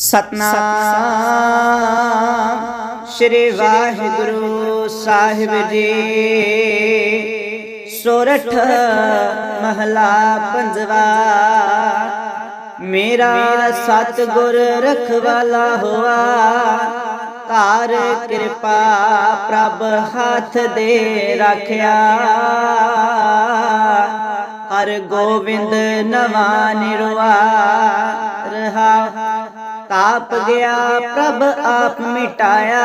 ਸਤਨਾਮ। ਸ੍ਰੀ ਵਾਹਿਗੁਰੂ ਸਾਹਿਬ ਜੀ। ਸੋਰਠ ਮਹਲਾ ਪੰਜਵਾ। ਮੇਰਾ ਸਤਿਗੁਰ ਰਖਵਾਲਾ ਹੋਆ। ਧਾਰ ਕਿਰਪਾ ਪ੍ਰਭ ਹੱਥ ਦੇ ਰੱਖਿਆ। ਹਰ ਗੋਬਿੰਦ ਨਵਾ ਨਿਰਵਾ ਰਹਾ ਤਾਪ ਗਿਆ, ਪ੍ਰਭ ਆਪ ਮਿਟਾਇਆ,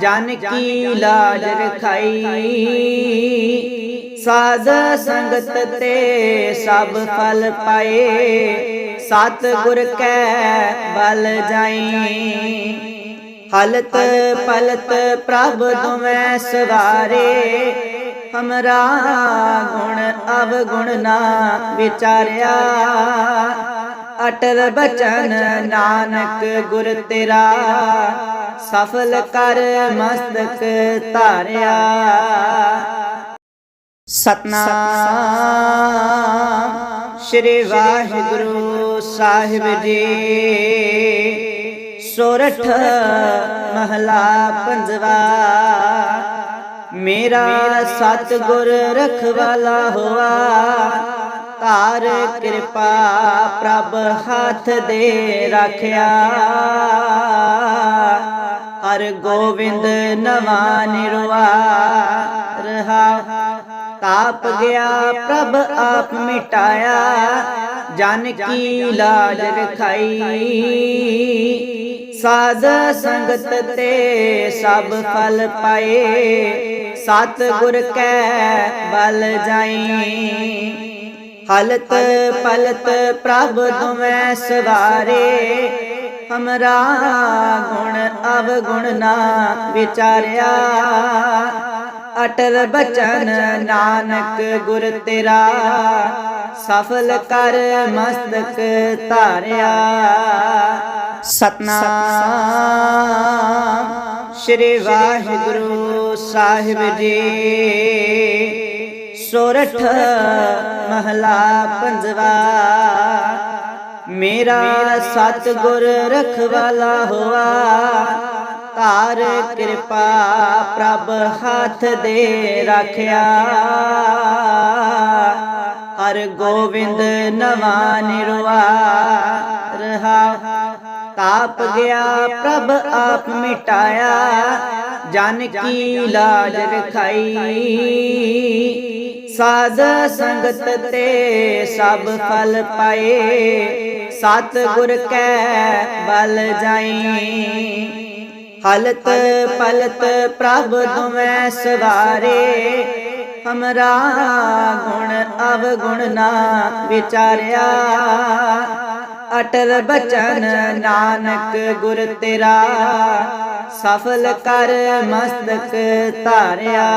ਜਨ ਕੀ ਲਾਜ ਰਖਾਈ। ਸਾਧ ਸੰਗਤ ਤੇ ਸਭ ਫਲ ਪਾਏ, ਸਤ ਗੁਰ ਕੈ ਬਲ ਜਾਈ ਹਲਤ ਪਲਤ ਪ੍ਰਭ ਤੁਮੈ ਸਵਾਰੇ, ਹਮਰਾ ਗੁਣ ਅਵ ਗੁਣ ਨਾ ਵਿਚਾਰਿਆ। ਅਟਲ ਬਚਨ ਨਾਨਕ ਗੁਰ ਤੇਰਾ, ਸਫਲ ਕਰ ਮਸਤਕ ਧਾਰਿਆ। ਸਤਨਾਮ ਸ੍ਰੀ ਵਾਹਿਗੁਰੂ ਸਾਹਿਬ ਜੀ। ਸੋਰਠ ਮਹਲਾ ਪੰਜਵਾ, ਮੇਰਾ ਸਤਿਗੁਰ ਰਖਵਾਲਾ ਹੋਆ। ਧਾਰ ਕਿਰਪਾ ਪ੍ਰਭ ਹੱਥ ਦੇ ਰੱਖਿਆ। ਹਰ ਗੋਬਿੰਦ ਨਵਾ ਨਿਰਵਾ ਰਹਾ। ਤਾਪ ਗਿਆ ਪ੍ਰਭ ਆਪ ਮਿਟਾਇਆ, ਜਨ ਕੀ ਲਾਜ ਰਖਾਈ। ਸਾਧ ਸੰਗਤ ਤੇ ਸਭ ਫਲ ਪਾਏ ਸਤ ਗੁਰ ਕੈ ਬਲ ਜਾਈ। ਹਲਤ ਪਲਤ ਪ੍ਰਭ ਤੁਮੈ ਸਵਾਰੇ। ਹਮਰਾ ਗੁਣ ਅਵ ਗੁਣ ਨਾ ਵਿਚਾਰਿਆ। ਅਟਲ ਬਚਨ ਨਾਨਕ ਗੁਰ ਤੇਰਾ, ਸਫਲ ਕਰ ਮਸਤਕ ਧਾਰਿਆ। ਸਤਨਾਮ, ਸ੍ਰੀ ਵਾਹਿਗੁਰੂ ਸਾਹਿਬ ਜੀ। ਸੋਰਠ ਮਹਲਾ ਪੰਜਵਾ। ਮੇਰਾ ਸਤਿਗੁਰ ਰਖਵਾਲਾ ਹੋਆ। ਧਾਰ ਕਿਰਪਾ ਪ੍ਰਭ ਹੱਥ ਦੇ ਰੱਖਿਆ। ਹਰ ਗੋਬਿੰਦ ਨਵਾ ਨਿਰਵਾ ਰਹਾ, ਤਾਪ ਗਿਆ, ਪ੍ਰਭ ਆਪ ਮਿਟਾਇਆ। ਜਨ ਕੀ ਲਾਜ ਰਖਾਈ। ਸਾਧ ਸੰਗਤ ਤੇ ਸਭ ਫਲ ਪਾਏ। ਸਤ ਗੁਰ ਕੈ ਬਲ ਜਾਈ ਹਲਤ ਪਲਤ ਪ੍ਰਭ ਤੁਮੈ ਸਵਾਰੇ। ਹਮਰਾ ਗੁਣ ਅਵ ਗੁਣ ਨਾ ਵਿਚਾਰਿਆ। ਅਟਲ ਬਚਨ ਨਾਨਕ ਗੁਰ ਤੇਰਾ। ਸਫਲ ਕਰ ਮਸਤਕ ਧਾਰਿਆ।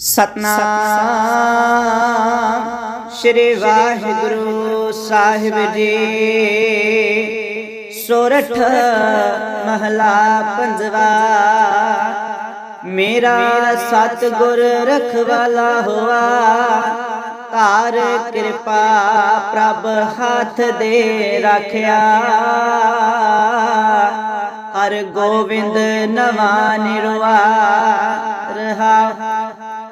ਸਤਨਾਮ। ਸ੍ਰੀ ਵਾਹਿਗੁਰੂ ਸਾਹਿਬ ਜੀ। ਸੋਰਠ ਮਹਲਾ ਪੰਜਵਾ। ਮੇਰਾ ਸਤਿਗੁਰ ਰਖਵਾਲਾ ਹੋਆ। ਧਾਰ ਕਿਰਪਾ ਪ੍ਰਭ ਹੱਥ ਦੇ ਰੱਖਿਆ। ਹਰ ਗੋਬਿੰਦ ਨਵਾ ਨਿਰਵਾ ਰਹਾ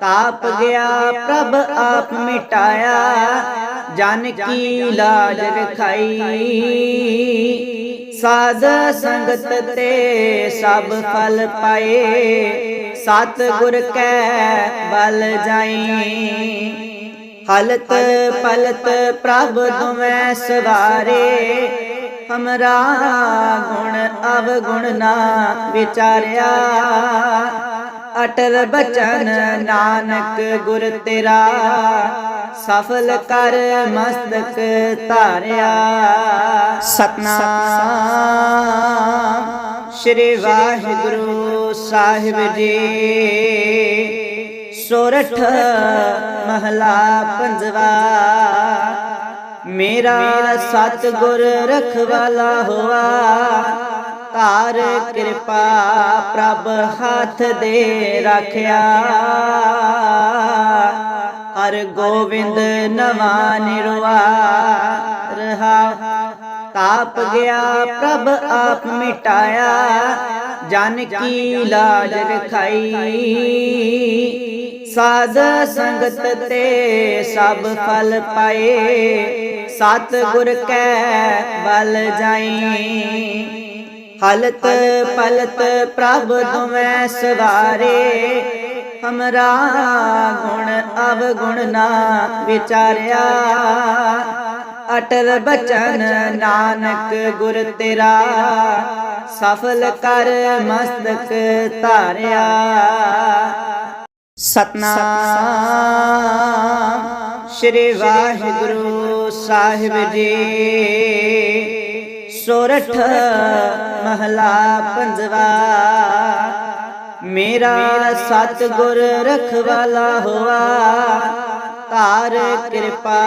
ਤਾਪ ਗਿਆ ਪ੍ਰਭ ਆਪ ਮਿਟਾਇਆ। ਜਨ ਕੀ ਲਾਜ ਰਖਾਈ ਸਾਧ ਸੰਗਤ ਤੇ ਸਭ ਫਲ ਪਾਏ। ਸਤ ਗੁਰ ਕੈ ਬਲ ਜਾਈ। ਹਲਤ ਪਲਤ ਪ੍ਰਭ ਤੁਮੈ ਸਵਾਰੇ। ਹਮਰਾ ਗੁਣ ਅਵਗੁਣ ਨਾ ਵਿਚਾਰਿਆ। ਅਟਲ ਬਚਨ ਨਾਨਕ ਗੁਰ ਤੇਰਾ, ਸਫਲ ਕਰ ਮਸਤਕ ਧਾਰਿਆ। ਸਤਨਾਮ ਸ੍ਰੀ ਵਾਹਿਗੁਰੂ ਸਾਹਿਬ ਜੀ। ਸੋਰਠ ਮਹਲਾ ਪੰਜਵਾ, ਮੇਰਾ ਸਤਿਗੁਰ ਰਖਵਾਲਾ ਹੋਆ। ਧਾਰ, ਕਿਰਪਾ ਪ੍ਰਭ ਹੱਥ ਦੇ ਰੱਖਿਆ। ਹਰ ਗੋਬਿੰਦ ਨਵਾ ਨਿਰਵਾ ਰਹਾ ਤਾਪ ਗਿਆ, ਪ੍ਰਭ ਆਪ ਮਿਟਾਇਆ। ਜਨ ਕੀ ਲਾਜ ਰਖਾਈ। ਸਾਧ ਸੰਗਤ ਤੇ ਸਭ ਫਲ ਪਾਏ। ਸਤ ਗੁਰ ਕੈ ਬਲ ਜਾਈ ਹਲਤ ਪਲਤ ਪ੍ਰਭ ਤੁਮੈ ਸਵਾਰੇ। ਹਮਰਾ ਗੁਣ ਅਵ ਗੁਣ ਨਾ ਵਿਚਾਰਿਆ। ਅਟਲ ਬਚਨ ਨਾਨਕ ਗੁਰ ਤੇਰਾ, ਸਫਲ ਕਰ ਮਸਤਕ ਧਾਰਿਆ। ਸਤਨਾਮ ਸ੍ਰੀ ਵਾਹਿਗੁਰੂ ਸਾਹਿਬ ਜੀ। ਸੋਰਠ, ਮਹਲਾ ਪੰਜਵਾ। ਮੇਰਾ ਸਤਿਗੁਰ ਰਖਵਾਲਾ ਹੋਆ ਧਾਰ ਕਿਰਪਾ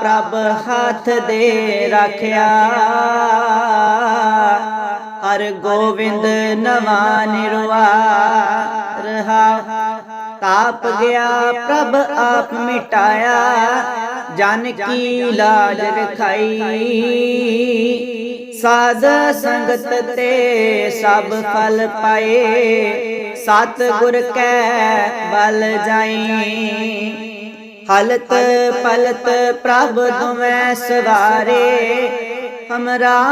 ਪ੍ਰਭ ਹੱਥ ਦੇ ਰੱਖਿਆ। ਹਰ ਗੋਬਿੰਦ ਨਵਾ ਨਿਰਵਾ ਰਹਾ, ਤਾਪ ਗਿਆ ਪ੍ਰਭ ਆਪ ਮਿਟਾਇਆ, ਜਨ ਕੀ ਲਾਜ ਰਖਾਈ ਸਾਧ ਸੰਗਤ ਤੇ ਸਭ ਫਲ ਪਾਏ। ਸਤ ਗੁਰ ਕੈ ਬਲ ਜਾਈ। ਹਲਤ ਪਲਤ ਪ੍ਰਭ ਤੁਮੈ ਸਵਾਰੇ। ਹਮਰਾ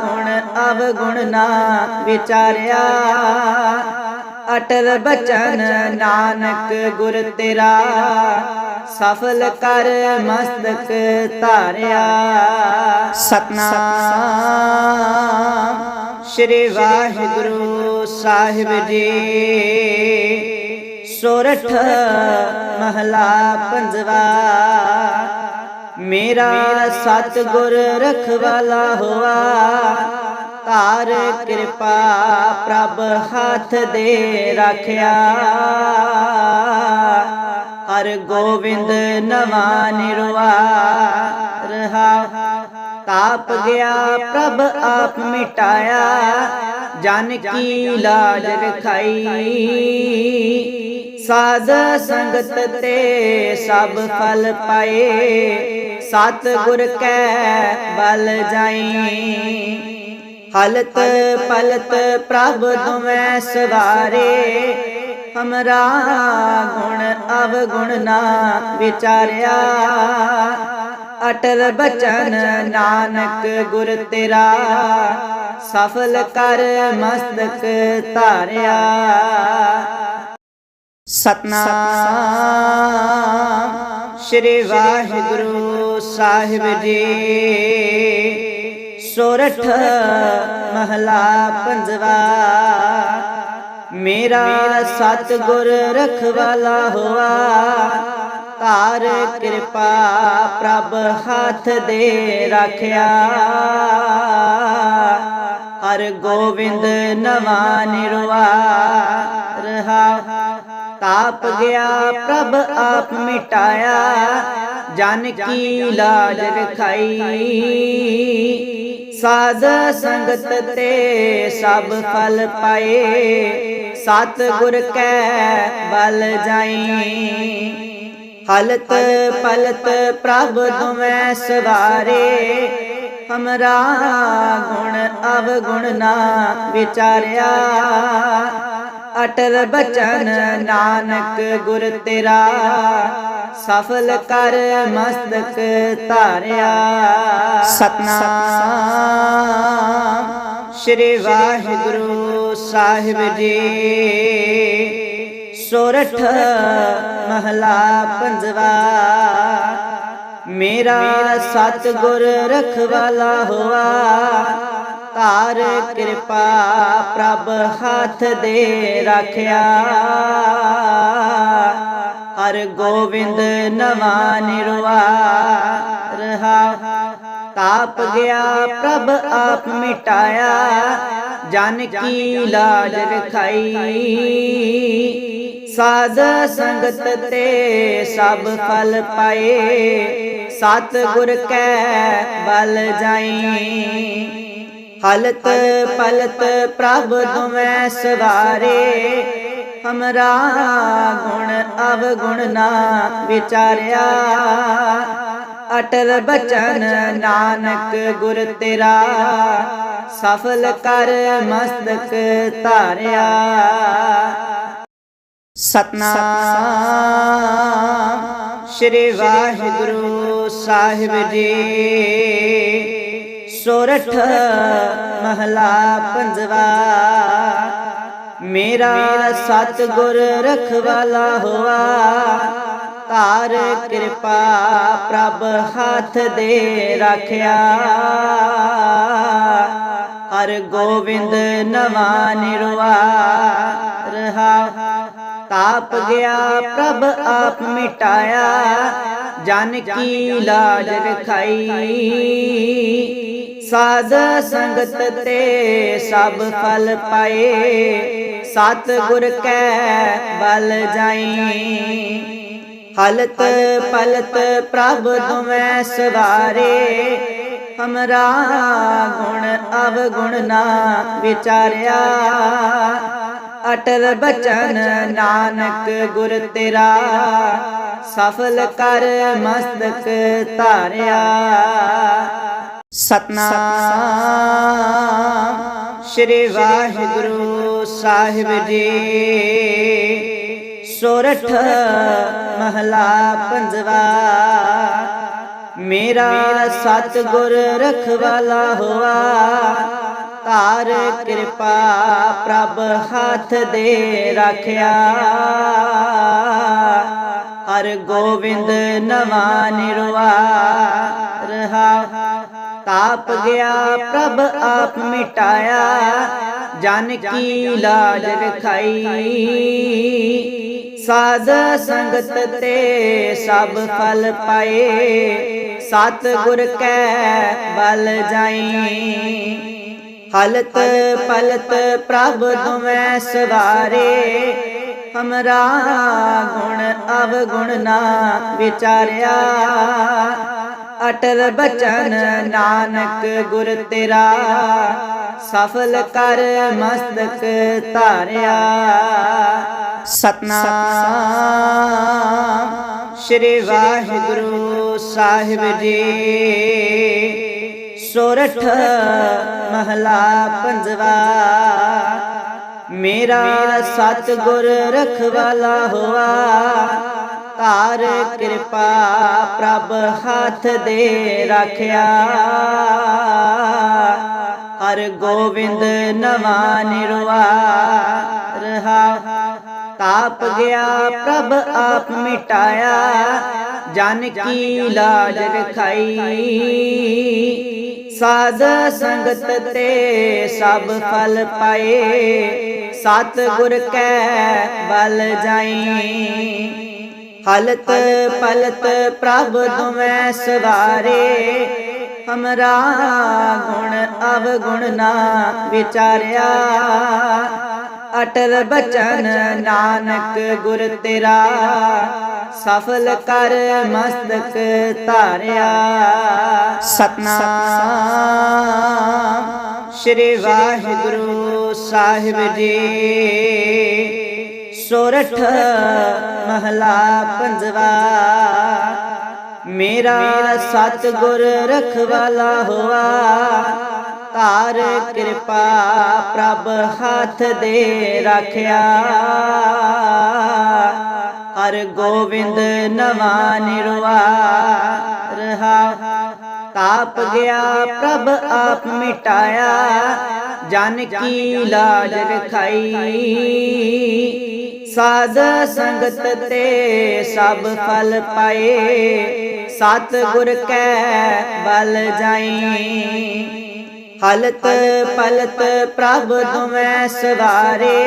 ਗੁਣ ਅਵ ਗੁਣ ਨਾ ਵਿਚਾਰਿਆ। ਅਟਲ ਬਚਨ ਨਾਨਕ ਗੁਰ ਤੇਰਾ। ਸਫਲ ਕਰ ਮਸਤਕ ਧਾਰਿਆ। ਸਤਨਾਮ। ਸ੍ਰੀ ਵਾਹਿਗੁਰੂ ਸਾਹਿਬ ਜੀ। ਸੋਰਠ ਮਹਲਾ ਪੰਜਵਾ। ਮੇਰਾ ਸਤਿਗੁਰ ਰਖਵਾਲਾ ਹੋਆ। ਧਾਰ ਕਿਰਪਾ ਪ੍ਰਭ ਹੱਥ ਦੇ ਰੱਖਿਆ। ਹਰ ਗੋਬਿੰਦ ਨਵਾ ਨਿਰਵਾ ਰਹਾ ਤਾਪ ਗਿਆ, ਪ੍ਰਭ ਆਪ ਮਿਟਾਇਆ, ਜਨ ਕੀ ਲਾਜ ਰਖਾਈ। ਸਾਧ ਸੰਗਤ ਤੇ ਸਭ ਫਲ ਪਾਏ ਸਤ ਗੁਰ ਕੈ ਬਲ ਜਾਈ ਹਲਤ ਪਲਤ ਪ੍ਰਭ ਤੁਮੈ ਸਵਾਰੇ, ਹਮਰਾ ਗੁਣ ਅਵਗੁਣ ਨਾ ਵਿਚਾਰਿਆ। ਅਟਲ ਬਚਨ ਨਾਨਕ ਗੁਰ ਤੇਰਾ, ਸਫਲ ਕਰ ਮਸਤਕ ਧਾਰਿਆ। ਸਤਨਾਮ ਸ੍ਰੀ ਵਾਹਿਗੁਰੂ ਸਾਹਿਬ ਜੀ। ਸੋਰਠ ਮਹਲਾ ਪੰਜਵਾ। ਮੇਰਾ ਸਤਿਗੁਰ ਰਖਵਾਲਾ ਹੋਆ। ਧਾਰ ਕਿਰਪਾ ਪ੍ਰਭ ਹੱਥ ਦੇ ਰੱਖਿਆ। ਹਰ ਗੋਬਿੰਦ ਨਵਾ ਨਿਰਵਾ ਰਹਾ, ਤਾਪ ਗਿਆ, ਪ੍ਰਭ ਆਪ ਮਿਟਾਇਆ। ਜਨ ਕੀ ਲਾਜ ਰਖਾਈ। ਸਾਧ ਸੰਗਤ ਤੇ ਸਭ ਫਲ ਪਾਏ। ਸਤ ਗੁਰ ਕੈ ਬਲ ਜਾਈ। ਹਲਤ ਪਲਤ ਪ੍ਰਭ ਤੁਮੈ ਸਵਾਰੇ। ਹਮਰਾ ਗੁਣ ਅਵ ਗੁਣ ਨਾ ਵਿਚਾਰਿਆ। ਅਟਲ ਬਚਨ ਨਾਨਕ ਗੁਰ ਤੇਰਾ। ਸਫਲ ਕਰ ਮਸਤਕ ਧਾਰਿਆ। ਸਤਨਾਮ ਸ੍ਰੀ ਵਾਹਿਗੁਰੂ ਸਾਹਿਬ ਜੀ। ਸੋਰਠ ਮਹਲਾ ਪੰਜਵਾ। ਮੇਰਾ ਸਤਿਗੁਰ ਰਖਵਾਲਾ ਹੋਆ। ਧਾਰ ਕਿਰਪਾ ਪ੍ਰਭ ਹੱਥ ਦੇ ਰੱਖਿਆ। ਹਰ ਗੋਬਿੰਦ ਨਵਾ ਨਿਰਵਾ ਰਹਾ ਤਾਪ ਗਿਆ ਪ੍ਰਭ ਆਪ ਮਿਟਾਇਆ ਜਨ ਕੀ ਲਾਜ ਰਖਾਈ? ਸਾਧ ਸੰਗਤ ਤੇ ਸਭ ਫਲ ਪਾਏ। ਸਤ ਗੁਰ ਕੈ ਬਲ ਜਾਈ ਹਲਤ ਪਲਤ ਪ੍ਰਭ ਤੁਮੈ ਸਵਾਰੇ। ਹਮਰਾ ਗੁਣ ਅਵਗੁਣ ਨਾ ਵਿਚਾਰਿਆ। ਅਟਲ ਬਚਨ ਨਾਨਕ ਗੁਰ ਤੇਰਾ, ਸਫਲ ਕਰ ਮਸਤਕ ਧਾਰਿਆ। ਸਤਨਾਮ ਸ੍ਰੀ ਵਾਹਿਗੁਰੂ ਸਾਹਿਬ ਜੀ। ਸੋਰਠ ਮਹਲਾ ਪੰਜਵਾ, ਮੇਰਾ ਸਤਿਗੁਰ ਰਖਵਾਲਾ ਹੋਆ। ਧਾਰ ਕਿਰਪਾ ਪ੍ਰਭ ਹੱਥ ਦੇ ਰੱਖਿਆ। ਹਰ ਗੋਬਿੰਦ ਨਵਾ ਨਿਰਵਾ ਰਹਾ। ਤਾਪ ਗਿਆ, ਪ੍ਰਭ ਆਪ ਮਿਟਾਇਆ। ਜਨ ਕੀ ਲਾਜ ਰਖਾਈ। ਸਾਧ ਸੰਗਤ ਤੇ ਸਭ ਫਲ ਪਾਏ। ਸਤ ਗੁਰ ਕੈ ਬਲ ਜਾਈ। ਹਲਤ ਪਲਤ ਪ੍ਰਭ ਤੁਮੈ ਸਵਾਰੇ, ਹਮਰਾ ਗੁਣ ਅਵ ਗੁਣ ਨਾ ਵਿਚਾਰਿਆ। ਅਟਲ ਬਚਨ ਨਾਨਕ ਗੁਰ ਤੇਰਾ, ਸਫਲ ਕਰ ਮਸਤਕ ਧਾਰਿਆ। ਸਤਨਾਮ, ਸ੍ਰੀ ਵਾਹਿਗੁਰੂ ਸਾਹਿਬ ਜੀ। ਸੋਰਠ, ਮਹਲਾ ਪੰਜਵਾ। ਮੇਰਾ ਸਤਿਗੁਰ ਰਖਵਾਲਾ ਹੋਆ ਧਾਰ ਕਿਰਪਾ ਪ੍ਰਭ ਹੱਥ ਦੇ ਰੱਖਿਆ। ਹਰ ਗੋਬਿੰਦ ਨਵਾ ਨਿਰਵਾ ਰਹਾ। ਤਾਪ ਗਿਆ, ਪ੍ਰਭ ਆਪ ਮਿਟਾਇਆ, ਜਨ ਕੀ ਲਾਜ ਰਖਾਈ। ਸਾਧ ਸੰਗਤ ਤੇ ਸਭ ਫਲ ਪਾਏ। ਸਤ ਗੁਰ ਕੈ ਬਲ ਜਾਈ। ਹਲਤ ਪਲਤ ਪ੍ਰਭ ਤੁਮੈ ਸਵਾਰੇ। ਹਮਰਾ ਗੁਣ ਅਵ ਗੁਣ ਨਾ ਵਿਚਾਰਿਆ। ਅਟਲ ਬਚਨ ਨਾਨਕ ਗੁਰ ਤੇਰਾ, ਸਫਲ ਕਰ ਮਸਤਕ ਧਾਰਿਆ। ਸਤਨਾਮ ਸ੍ਰੀ ਵਾਹਿਗੁਰੂ ਸਾਹਿਬ ਜੀ। ਸੋਰਠ ਮਹਲਾ ਪੰਜਵਾ, ਮੇਰਾ ਸਤਿਗੁਰ ਰਖਵਾਲਾ ਹੋਆ। ਧਾਰ ਕਿਰਪਾ ਪ੍ਰਭ ਹੱਥ ਦੇ ਰੱਖਿਆ। ਹਰ ਗੋਬਿੰਦ ਨਵਾ ਨਿਰਵਾ ਰਹਾ। ਤਾਪ ਗਿਆ, ਪ੍ਰਭ ਆਪ ਮਿਟਾਇਆ। ਜਨ ਕੀ ਲਾਜ ਰਖਾਈ। ਸਾਧ ਸੰਗਤ ਤੇ ਸਭ ਫਲ ਪਾਏ। ਸਤ ਗੁਰ ਕੈ ਬਲ ਜਾਈ ਹਲਤ ਪਲਤ ਪ੍ਰਭ ਤੁਮੈ ਸਵਾਰੇ। ਹਮਰਾ ਗੁਣ ਅਵ ਗੁਣ ਨਾ ਵਿਚਾਰਿਆ। ਅਟਲ ਬਚਨ ਨਾਨਕ ਗੁਰ ਤੇਰਾ, ਸਫਲ ਕਰ ਮਸਤਕ ਧਾਰਿਆ। ਸਤਨਾਮ, ਸ੍ਰੀ ਵਾਹਿਗੁਰੂ ਸਾਹਿਬ ਜੀ। ਸੋਰਠ, ਮਹਲਾ ਪੰਜਵਾ। ਮੇਰਾ ਸਤਿਗੁਰ ਰਖਵਾਲਾ ਹੋਆ ਧਾਰ ਕਿਰਪਾ ਪ੍ਰਭ ਹੱਥ ਦੇ ਰੱਖਿਆ। ਹਰ ਗੋਬਿੰਦ ਨਵਾ ਨਿਰਵਾ ਰਹਾ ਤਾਪ ਗਿਆ ਪ੍ਰਭ ਆਪ ਮਿਟਾਇਆ ਜਨ ਕੀ ਲਾਜ ਰਖਾਈ? ਸਾਧ ਸੰਗਤ ਤੇ ਸਭ ਫਲ ਪਾਏ। ਸਤ ਗੁਰ ਕੈ ਬਲ ਜਾਈ ਹਲਤ ਪਲਤ ਪ੍ਰਭ ਤੁਮੈ ਸਵਾਰੇ।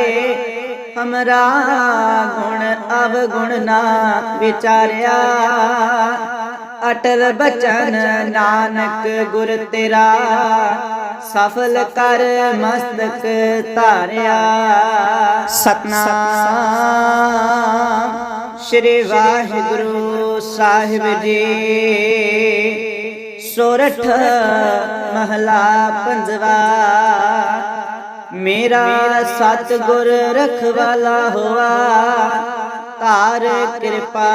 ਹਮਰਾ ਗੁਣ ਅਵਗੁਣ ਨਾ ਵਿਚਾਰਿਆ। ਅਟਲ ਬਚਨ ਨਾਨਕ ਗੁਰ ਤੇਰਾ, ਸਫਲ ਕਰ ਮਸਤਕ ਧਾਰਿਆ। ਸਤਨਾਮ ਸ੍ਰੀ ਵਾਹਿਗੁਰੂ ਸਾਹਿਬ ਜੀ। ਸੋਰਠ ਮਹਲਾ ਪੰਜਵਾ, ਮੇਰਾ ਸਤਿਗੁਰ ਰਖਵਾਲਾ ਹੋਆ। ਧਾਰ ਕਿਰਪਾ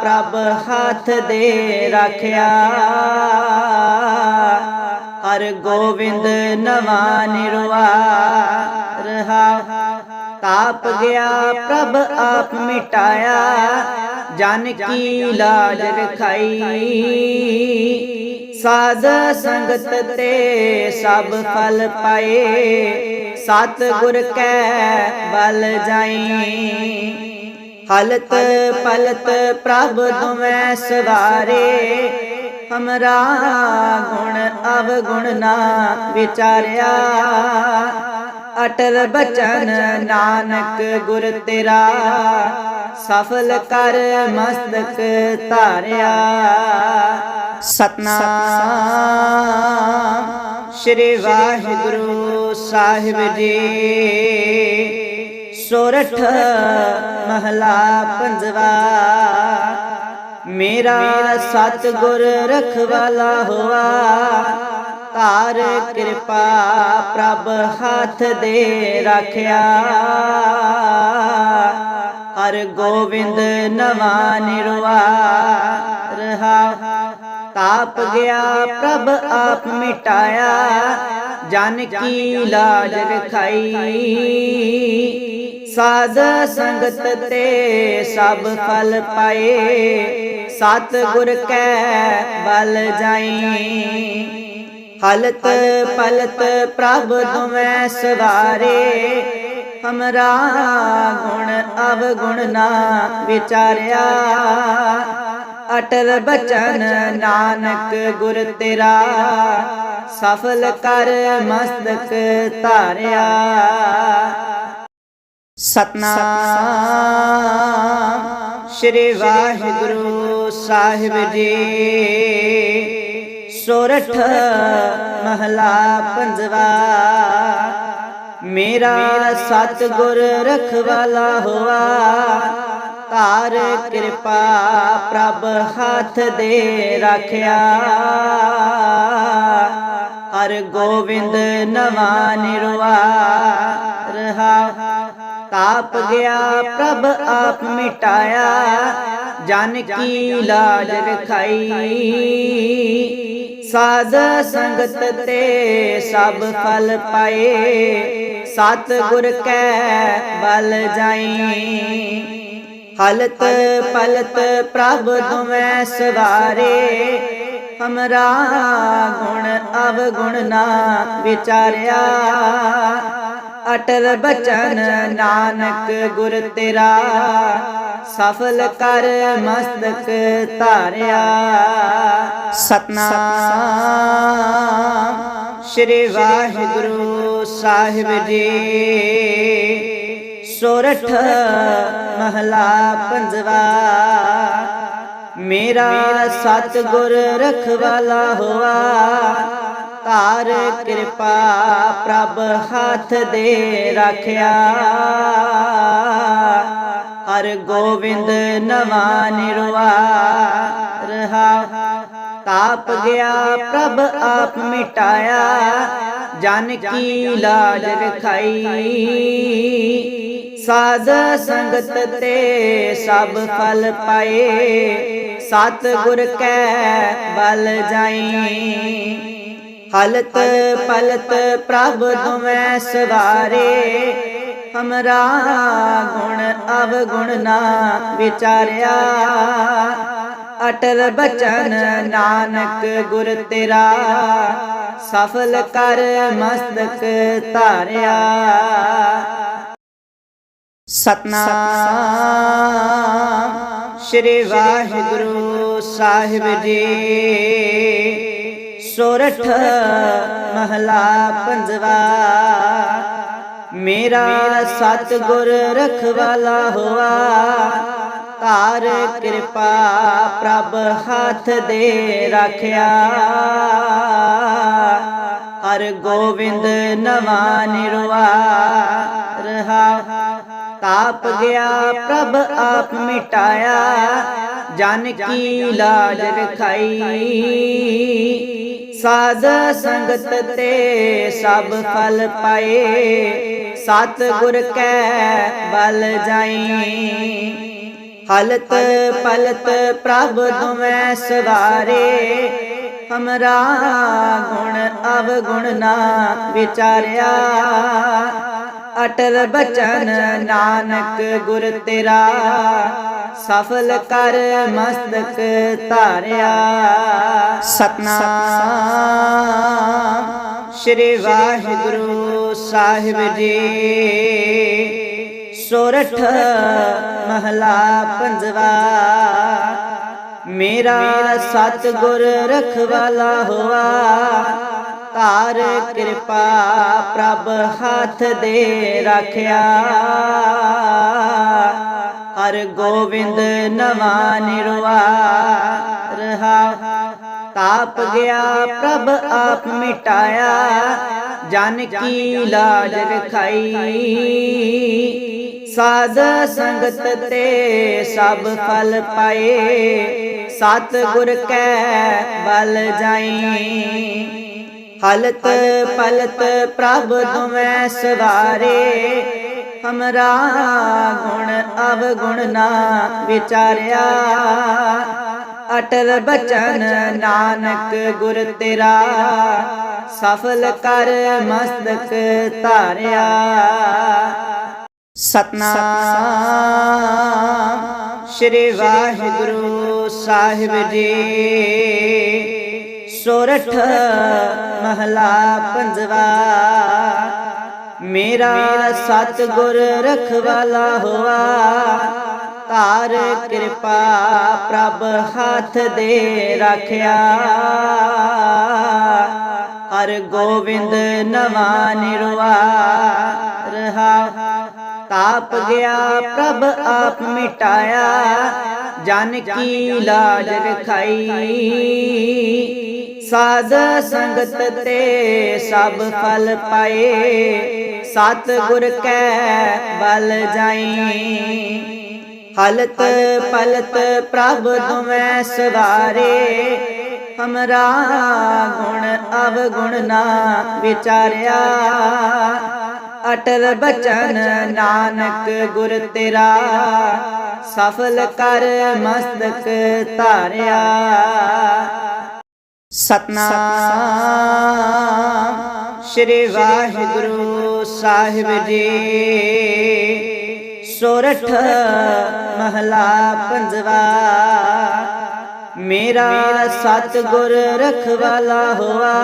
ਪ੍ਰਭ ਹੱਥ ਦੇ ਰੱਖਿਆ। ਹਰ ਗੋਬਿੰਦ ਨਵਾ ਨਿਰਵਾ ਰਹਾ। ਤਾਪ ਗਿਆ, ਪ੍ਰਭ ਆਪ ਮਿਟਾਇਆ। ਜਨ ਕੀ ਲਾਜ ਰਖਾਈ। ਸਾਧ ਸੰਗਤ ਤੇ ਸਭ ਫਲ ਪਾਏ। ਸਤ ਗੁਰ ਕੈ ਬਲ ਜਾਈ ਹਲਤ ਪਲਤ ਪ੍ਰਭ ਤੁਮੈ ਸਵਾਰੇ। ਹਮਰਾ ਗੁਣ ਅਵ ਗੁਣ ਨਾ ਵਿਚਾਰਿਆ। ਅਟਲ ਬਚਨ ਨਾਨਕ ਗੁਰ ਤੇਰਾ, ਸਫਲ ਕਰ ਮਸਤਕ ਧਾਰਿਆ। ਸਤਨਾਮ, ਸ੍ਰੀ ਵਾਹਿਗੁਰੂ ਸਾਹਿਬ ਜੀ। ਸੋਰਠ ਮਹਲਾ ਪੰਜਵਾ। ਮੇਰਾ ਸਤਿਗੁਰ ਰਖਵਾਲਾ ਹੋਆ। ਧਾਰ ਕਿਰਪਾ ਪ੍ਰਭ ਹੱਥ ਦੇ ਰੱਖਿਆ। ਹਰ ਗੋਬਿੰਦ ਨਵਾ ਨਿਰਵਾ ਰਹਾ। ਤਾਪ ਗਿਆ ਪ੍ਰਭ ਆਪ ਮਿਟਾਇਆ। ਜਨ ਕੀ ਲਾਜ ਰਖਾਈ। ਸਾਧ ਸੰਗਤ ਤੇ ਸਭ ਫਲ ਪਾਏ। ਸਤ ਗੁਰ ਕੈ ਬਲ ਜਾਈ। ਹਲਤ ਪਲਤ ਪ੍ਰਭ ਤੁਮੈ ਸਵਾਰੇ। ਹਮਰਾ ਗੁਣ ਅਵ ਗੁਣ ਨਾ ਵਿਚਾਰਿਆ। ਅਟਲ ਬਚਨ ਨਾਨਕ ਗੁਰ ਤੇਰਾ। ਸਫਲ ਕਰ ਮਸਤਕ ਧਾਰਿਆ। ਸਤਨਾਮ। ਸ੍ਰੀ ਵਾਹਿਗੁਰੂ ਸਾਹਿਬ ਜੀ। ਸੋਰਠ ਮਹਲਾ ਪੰਜਵਾ। ਮੇਰਾ ਸਤਿਗੁਰ ਰਖਵਾਲਾ ਹੋਆ। ਧਾਰ ਕਿਰਪਾ ਪ੍ਰਭ ਹੱਥ ਦੇ ਰੱਖਿਆ। ਹਰ ਗੋਬਿੰਦ ਨਵਾ ਨਿਰਵਾ ਰਹਾ ਤਾਪ ਗਿਆ, ਪ੍ਰਭ ਆਪ ਮਿਟਾਇਆ, ਜਨ ਕੀ ਲਾਜ ਰਖਾਈ। ਸਾਧ ਸੰਗਤ ਤੇ ਸਭ ਫਲ ਪਾਏ ਸਤ ਗੁਰ ਕੈ ਬਲ ਜਾਈ ਹਲਤ ਪਲਤ ਪ੍ਰਭ ਤੁਮੈ ਸਵਾਰੇ, ਹਮਰਾ ਗੁਣ ਅਵਗੁਣ ਨਾ ਵਿਚਾਰਿਆ। ਅਟਲ ਬਚਨ ਨਾਨਕ ਗੁਰ ਤੇਰਾ, ਸਫਲ ਕਰ ਮਸਤਕ ਧਾਰਿਆ। ਸਤਨਾਮ ਸ੍ਰੀ ਵਾਹਿਗੁਰੂ ਸਾਹਿਬ ਜੀ। ਸੋਰਠ ਮਹਲਾ ਪੰਜਵਾ, ਮੇਰਾ ਸਤਿਗੁਰ ਰਖਵਾਲਾ ਹੋਆ। ਧਾਰ ਕਿਰਪਾ ਪ੍ਰਭ ਹੱਥ ਦੇ ਰੱਖਿਆ। ਹਰ ਗੋਬਿੰਦ ਨਵਾ ਨਿਰਵਾ ਰਹਾ। ਤਾਪ ਗਿਆ ਪ੍ਰਭ ਆਪ ਮਿਟਾਇਆ। ਜਨ ਕੀ ਲਾਜ ਰਖਾਈ। ਸਾਧ ਸੰਗਤ ਤੇ ਸਭ ਫਲ ਪਾਏ। ਸਤ ਗੁਰ ਕੈ ਬਲ ਜਾਈ। ਹਲਤ ਪਲਤ ਪ੍ਰਭ ਤੁਮੈ ਸਵਾਰੇ। ਹਮਰਾ ਗੁਣ ਅਵਗੁਣ ਨਾ ਵਿਚਾਰਿਆ। ਅਟਲ ਬਚਨ ਨਾਨਕ ਗੁਰ ਤੇਰਾ, ਸਫਲ ਕਰ ਮਸਤਕ ਧਾਰਿਆ। ਸਤਨਾਮ, ਸ੍ਰੀ ਵਾਹਿਗੁਰੂ ਸਾਹਿਬ ਜੀ। ਸੋਰਠ, ਮਹਲਾ ਪੰਜਵਾ। ਮੇਰਾ ਸਤਿਗੁਰ ਰਖਵਾਲਾ ਹੋਆ ਧਾਰ ਕਿਰਪਾ ਪ੍ਰਭ ਹੱਥ ਦੇ ਰੱਖਿਆ। ਹਰ ਗੋਬਿੰਦ ਨਵਾ ਨਿਰਵਾ ਰਹਾ। ਤਾਪ ਗਿਆ, ਪ੍ਰਭ ਆਪ ਮਿਟਾਇਆ, ਜਨ ਕੀ ਲਾਜ ਰਖਾਈ। ਸਾਧ ਸੰਗਤ ਤੇ ਸਭ ਫਲ ਪਾਏ। ਸਤ ਗੁਰ ਕੈ ਬਲ ਜਾਈ। ਹਲਤ ਪਲਤ ਪ੍ਰਭ ਤੁਮੈ ਸਵਾਰੇ। ਹਮਰਾ ਗੁਣ ਅਵ ਗੁਣ ਨਾ ਵਿਚਾਰਿਆ। ਅਟਲ ਬਚਨ ਨਾਨਕ ਗੁਰ ਤੇਰਾ, ਸਫਲ ਕਰ ਮਸਤਕ ਧਾਰਿਆ। ਸਤਨਾਮ ਸ੍ਰੀ ਵਾਹਿਗੁਰੂ ਸਾਹਿਬ ਜੀ। ਸੋਰਠ ਮਹਲਾ ਪੰਜਵਾ, ਮੇਰਾ ਸਤਿਗੁਰ ਰਖਵਾਲਾ ਹੋਆ। ਧਾਰ ਕਿਰਪਾ ਪ੍ਰਭ ਹੱਥ ਦੇ ਰੱਖਿਆ। ਹਰ ਗੋਬਿੰਦ ਨਵਾ ਨਿਰਵਾ ਰਹਾ। ਤਾਪ ਗਿਆ ਪ੍ਰਭ ਆਪ ਮਿਟਾਇਆ। ਜਨ ਕੀ ਲਾਜ ਰਖਾਈ। ਸਾਧ ਸੰਗਤ ਤੇ ਸਭ ਫਲ ਪਾਏ। ਸਤ ਗੁਰ ਕੈ ਬਲ ਜਾਈ। ਹਲਤ ਪਲਤ ਪ੍ਰਭ ਤੁਮੈ ਸਵਾਰੇ। ਹਮਰਾ ਗੁਣ ਅਵਗੁਣ ਨਾ ਵਿਚਾਰਿਆ। ਅਟਲ ਬਚਨ ਨਾਨਕ ਗੁਰ ਤੇਰਾ, ਸਫਲ ਕਰ ਮਸਤਕ ਧਾਰਿਆ। ਸਤਨਾਮ, ਸ੍ਰੀ ਵਾਹਿਗੁਰੂ ਸਾਹਿਬ ਜੀ। ਸੋਰਠ, ਮਹਲਾ ਪੰਜਵਾ। ਮੇਰਾ ਸਤਿਗੁਰ ਰਖਵਾਲਾ ਹੋਆ ਧਾਰ ਕਿਰਪਾ ਪ੍ਰਭ ਹੱਥ ਦੇ ਰੱਖਿਆ। ਹਰ ਗੋਬਿੰਦ ਨਵਾ ਨਿਰਵਾ ਰਹਾ ਤਾਪ ਗਿਆ ਪ੍ਰਭ ਆਪ ਮਿਟਾਇਆ ਜਨ ਕੀ ਲਾਜ ਰਖਾਈ। ਸਾਧ ਸੰਗਤ ਤੇ ਸਭ ਫਲ ਪਾਏ ਸਤ ਗੁਰ ਕੈ ਬਲ ਜਾਈ ਹਲਤ ਪਲਤ ਪ੍ਰਭ ਤੁਮੈ ਸਵਾਰੇ ਹਮਰਾ ਗੁਣ ਅਵਗੁਣ ਨਾ ਵਿਚਾਰਿਆ। ਅਟਲ ਬਚਨ ਨਾਨਕ ਗੁਰ ਤੇਰਾ, ਸਫਲ ਕਰ ਮਸਤਕ ਧਾਰਿਆ। ਸਤਨਾਮ ਸ੍ਰੀ ਵਾਹਿਗੁਰੂ ਸਾਹਿਬ ਜੀ। ਸੋਰਠ ਮਹਲਾ ਪੰਜਵਾ, ਮੇਰਾ ਸਤਿਗੁਰ ਰਖਵਾਲਾ ਹੋਆ।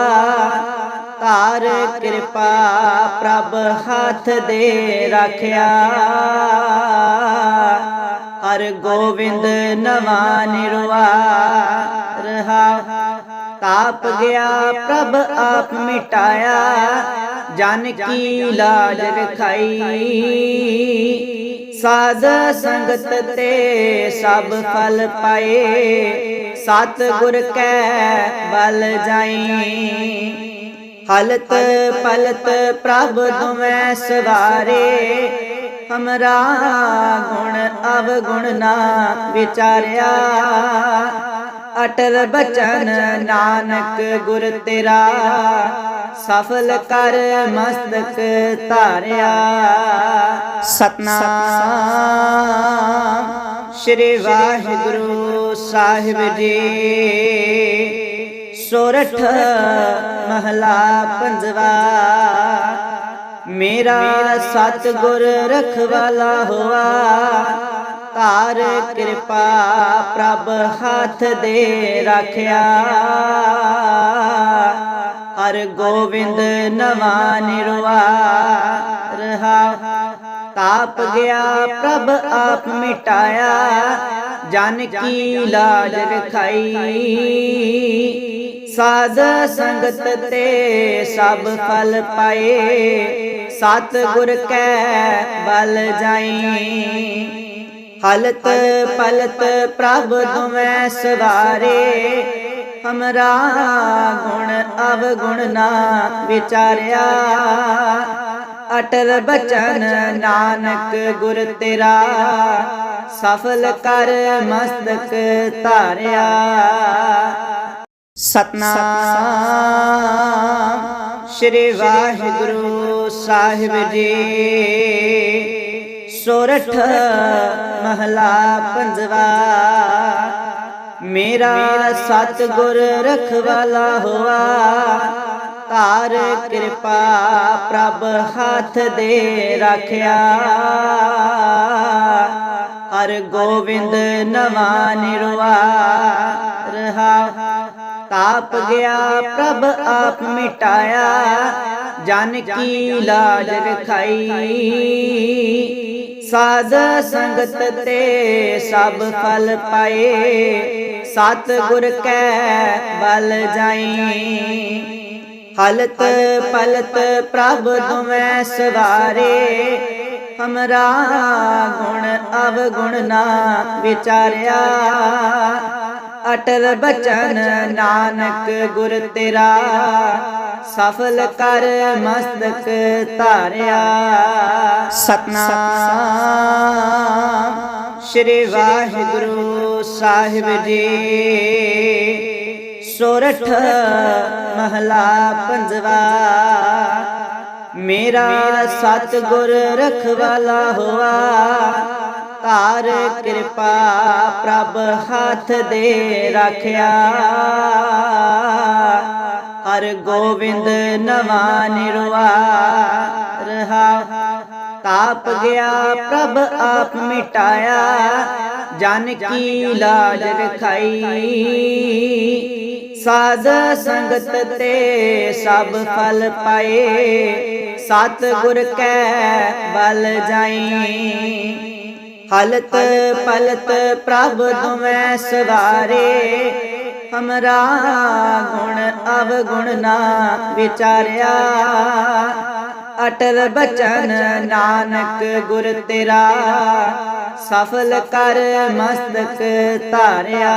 ਧਾਰ, ਕਿਰਪਾ ਪ੍ਰਭ ਹੱਥ ਦੇ ਰੱਖਿਆ। ਹਰ ਗੋਬਿੰਦ ਨਵਾ ਨਿਰਵਾ ਰਹਾ। ਤਾਪ ਗਿਆ, ਪ੍ਰਭ ਆਪ ਮਿਟਾਇਆ। ਜਨ ਕੀ ਲਾਜ ਰਖਾਈ। ਸਾਧ ਸੰਗਤ ਤੇ ਸਭ ਫਲ ਪਾਏ। ਸਤ ਗੁਰ ਕੈ ਬਲ ਜਾਈ। ਹਲਤ ਪਲਤ ਪ੍ਰਭ ਤੁਮੈ ਸਵਾਰੇ। ਹਮਰਾ ਗੁਣ ਅਵਗੁਣ ਨਾ ਵਿਚਾਰਿਆ। ਅਟਲ ਬਚਨ ਨਾਨਕ ਗੁਰ ਤੇਰਾ, ਸਫਲ ਕਰ ਮਸਤਕ ਧਾਰਿਆ। ਸਤਨਾਮ। ਸ੍ਰੀ ਵਾਹਿਗੁਰੂ ਸਾਹਿਬ ਜੀ। ਸੋਰਠ, ਮਹਲਾ ਪੰਜਵਾ। ਮੇਰਾ ਸਤਿਗੁਰ ਰਖਵਾਲਾ ਹੋਆ ਧਾਰ ਕਿਰਪਾ ਪ੍ਰਭ ਹੱਥ ਦੇ ਰੱਖਿਆ। ਹਰ ਗੋਬਿੰਦ ਨਵਾ ਨਿਰਵਾ ਰਹਾ ਤਾਪ ਗਿਆ ਪ੍ਰਭ ਆਪ ਮਿਟਾਇਆ ਜਨ ਕੀ ਲਾਜ ਰਖਾਈ? ਸਾਧ ਸੰਗਤ ਤੇ ਸਭ ਫਲ ਪਾਏ। ਸਤ ਗੁਰ ਕੈ ਬਲ ਜਾਈ ਹਲਤ ਪਲਤ ਪ੍ਰਭ ਤੁਮੈ ਸਵਾਰੇ। ਹਮਰਾ ਗੁਣ ਅਵਗੁਣ ਨਾ ਵਿਚਾਰਿਆ। ਅਟਲ ਬਚਨ ਨਾਨਕ ਗੁਰ ਤੇਰਾ, ਸਫਲ ਕਰ ਮਸਤਕ ਧਾਰਿਆ। ਸਤਨਾਮ ਸ੍ਰੀ ਵਾਹਿਗੁਰੂ ਸਾਹਿਬ ਜੀ। ਸੋਰਠ ਮਹਲਾ ਪੰਜਵਾ, ਮੇਰਾ ਸਤਿਗੁਰ ਰਖਵਾਲਾ ਹੋਆ। ਧਾਰ, ਕਿਰਪਾ ਪ੍ਰਭ ਹੱਥ ਦੇ ਰੱਖਿਆ। ਹਰ ਗੋਬਿੰਦ ਨਵਾ ਨਿਰਵਾ ਰਹਾ। ਤਾਪ ਗਿਆ, ਪ੍ਰਭ ਆਪ ਮਿਟਾਇਆ। ਜਨ ਕੀ ਲਾਜ ਰਖਾਈ। ਸਾਧ ਸੰਗਤ ਤੇ ਸਭ ਫਲ ਪਾਏ। ਸਤ ਗੁਰ ਕੈ ਬਲ ਜਾਈ। ਹਲਤ ਪਲਤ ਪ੍ਰਭ ਤੁਮੈ ਸਵਾਰੇ। ਹਮਰਾ ਗੁਣ ਅਵਗੁਣ ਨਾ ਵਿਚਾਰਿਆ। ਅਟਲ ਬਚਨ ਨਾਨਕ ਗੁਰ ਤੇਰਾ, ਸਫਲ ਕਰ ਮਸਤਕ ਧਾਰਿਆ। ਸਤਨਾਮ। ਸ੍ਰੀ ਵਾਹਿਗੁਰੂ ਸਾਹਿਬ ਜੀ। ਸੋਰਠ, ਮਹਲਾ ਪੰਜਵਾ। ਮੇਰਾ ਸਤਿਗੁਰ ਰਖਵਾਲਾ ਹੋਆ ਧਾਰ ਕਿਰਪਾ ਪ੍ਰਭ ਹੱਥ ਦੇ ਰੱਖਿਆ। ਹਰ ਗੋਬਿੰਦ ਨਵਾ ਨਿਰਵਾ ਰਹਾ, ਤਾਪ ਗਿਆ ਪ੍ਰਭ ਆਪ ਮਿਟਾਇਆ, ਜਨ ਕੀ ਲਾਜ ਰਖਾਈ। ਸਾਧ ਸੰਗਤ ਤੇ ਸਭ ਫਲ ਪਾਏ। ਸਤ ਗੁਰ ਕੈ ਬਲ ਜਾਈ। ਹਲਤ ਪਲਤ ਪ੍ਰਭ ਤੁਮੈ ਸਵਾਰੇ। ਹਮਰਾ ਗੁਣ ਅਵ ਗੁਣ ਨਾ ਵਿਚਾਰਿਆ। ਅਟਲ ਬਚਨ ਨਾਨਕ ਗੁਰ ਤੇਰਾ। ਸਫਲ ਕਰ ਮਸਤਕ ਧਾਰਿਆ।